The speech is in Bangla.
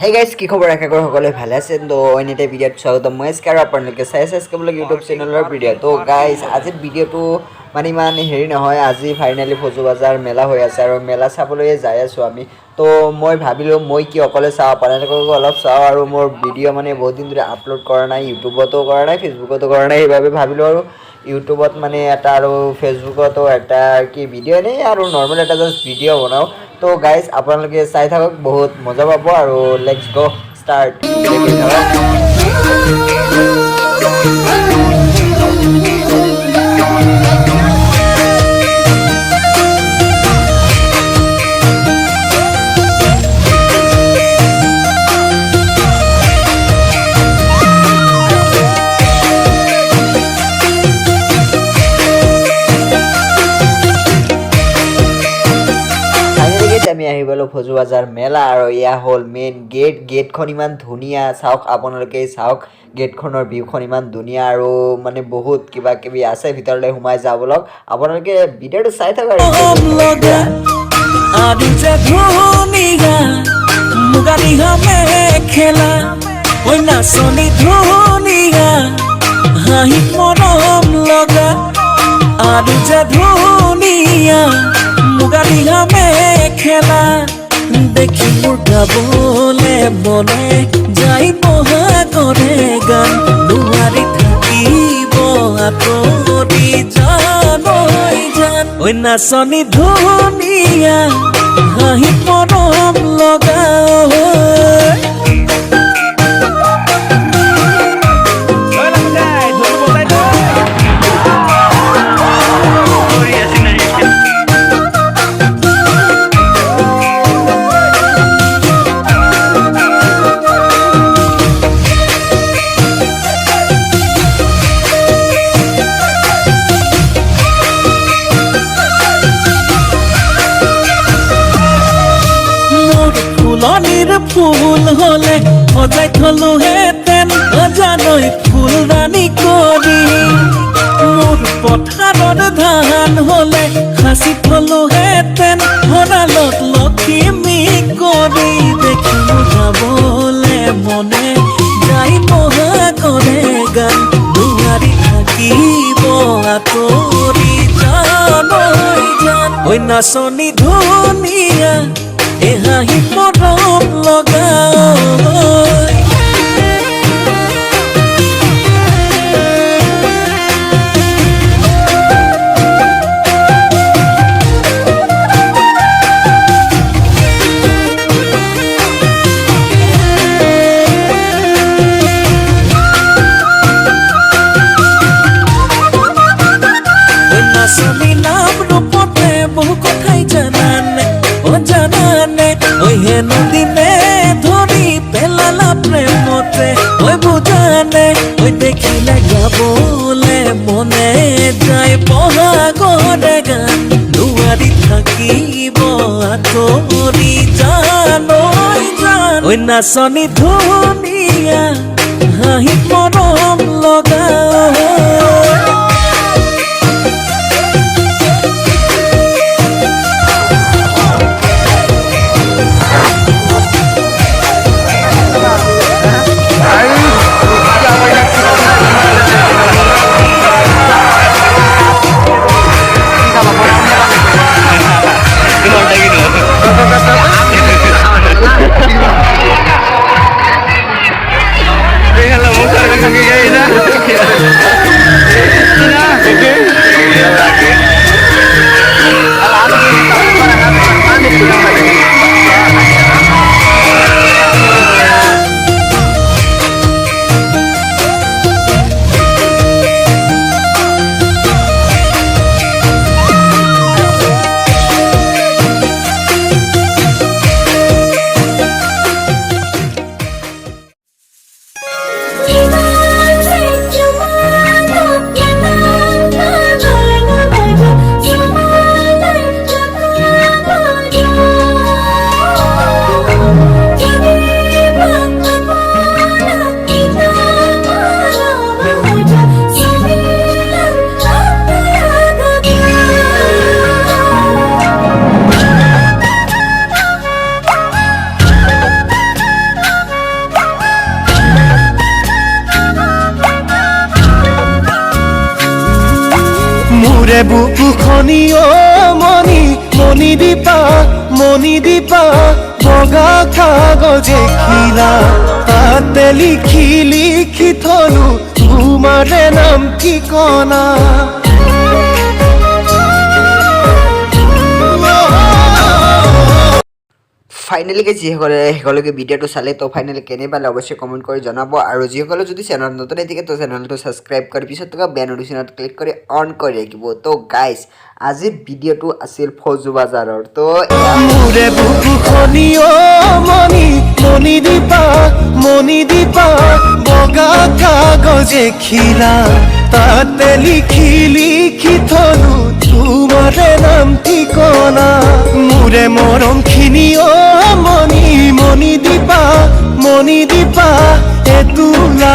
হে গাইজ কি খবৰ আশা কৰোঁ সকলোৱে ভালে আছে তো অইন এটা ভিডিঅ'ত স্বাগতম। মই আৰু আপোনালোকে চাই চাই এছ কে ইউটিউব চেনেলৰ ভিডিঅ' তো গাইজ আজিৰ ভিডিঅ'টো মানে ইমান হেৰি নহয়, আজি ফাইনেলি ফজু বজাৰ মেলা হৈ আছে আৰু মেলা চাবলৈ যাই আছোঁ আমি। তো মই ভাবিলোঁ, মই কি অকলে চাওঁ, আপোনালোককো অলপ চাওঁ আৰু মোৰ ভিডিঅ' মানে বহুত দিন ধৰি আপলোড কৰা নাই ইউটিউবতো কৰা নাই ফেচবুকতো কৰা নাই, সেইবাবে ভাবিলোঁ আৰু ইউটিউবত মানে এটা আৰু ফেচবুকতো এটা কি ভিডিঅ' এনেই আৰু নৰ্মেল এটা জাষ্ট ভিডিঅ' বনাওঁ। তো গাইজ আপোনালোকে চাই থাকক, বহুত মজা পাব আৰু লেটছ গ' ষ্টাৰ্ট গেছ আমি ফজু বজাৰ মেলা আৰু এয়া হ'ল মেইন গেট গেটখন ইমান ধুনীয়া চাওক আপোনালোকে চাওক গেটখনৰ ভিউখন ইমান ধুনীয়া আৰু মানে বহুত কিবা কিবি আছে ভিতৰলৈ সোমাই যাওঁ বলক। আপোনালোকে ভিডিঅ'টো চাই থাকক আৰু লগা যে ধুনীয়া মুগা দিহা মেখেলা ঐ নাচনী ধুনীয়া হাঁহি মৰম লগা আৰু যে ধুনীয়া মুগা আমে খেলা দেখি মোৰ বলে যাই বহা করে গান। নোৱাৰি থাকিব আঁতৰি জানৈ জান। ওই নাচনী ধুনিয়া হাঁহি পরম লগা ফুলনিৰ ফুল হলে সজাই থলো হেতেন অজানৈ ফুলদানি কৰি মোৰ পথাৰত ধান হলে সাঁচি থলো হেতেন ভঁৰালত লখিমী কৰি দেখিব যাবলে মনে যাই মহা কৰে গান দুৱাৰি থাকিব আঁতৰি জানৈ জান ঐ নাচনী ধুনীয়া এ হাঁহি মৰম লগা হেনো দিনে ধৰি পেলালা প্ৰেমতে ঐ বুজানে ঐ দেখিলে গাবলে মনে যায় বহাগৰে গান দুৱাৰি থাকিব আঁতৰি জানৈ, জান। ঐ নাচনী ধুনীয়া, হাঁহি মৰম লগা বুকু খনি অ মণি মণি দীপা মণি দীপা, বগা কাগজে খিলা। তাতে লিখি লিখি থলো তোমাৰে নাম ঠিকনা। ফাইনেলি যিসকলে শেষলৈকে ভিডিঅ'টো চালে, তো ফাইনেলি কেনে পালে অৱশ্যে কমেণ্ট কৰি জনাব। আৰু যিসকলে যদি চেনেল নতুন থাকে, তো চেনেলটো ছাবস্ক্ৰাইব কৰি পিছত থকা বেয়া নটিফিকেশ্যনত ক্লিক কৰি অন কৰি ৰাখিব। তো গাইজ আজিৰ ভিডিঅ'টো আছিল ফৌজু বাজাৰৰ। তো তাতে লিখি লিখি থলো, তোমাৰে নাম ঠিকনা। মোৰে মৰমখিনি নিদিবা এ তোলা